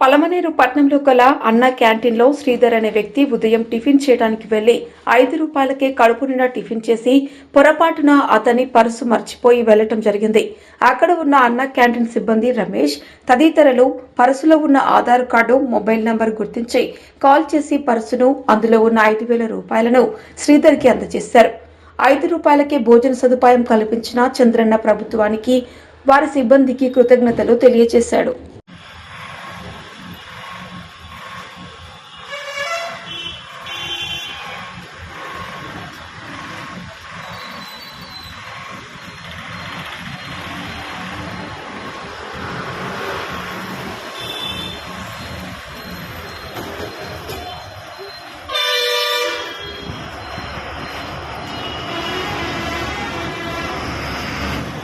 పలమనేరు పట్నంలో గల అన్న క్యాంటీన్లో శ్రీధర్ అనే వ్యక్తి ఉదయం టిఫిన్ చేయడానికి వెళ్ళి ఐదు రూపాయలకే కడుపు నిండా టిఫిన్ చేసి పొరపాటున అతని పర్సు మర్చిపోయి వెళ్ళటం జరిగింది. అక్కడ ఉన్న అన్న క్యాంటీన్ సిబ్బంది రమేష్ తదితరులు పర్సులో ఉన్న ఆధార్ కార్డు మొబైల్ నంబర్ గుర్తించి కాల్ చేసి పర్సును అందులో ఉన్న ఐదు వేల రూపాయలను శ్రీధర్కి అందజేశారు. ఐదు రూపాయలకే భోజన సదుపాయం కల్పించిన చంద్రన్న ప్రభుత్వానికి వారి సిబ్బందికి కృతజ్ఞతలు తెలియజేశాడు.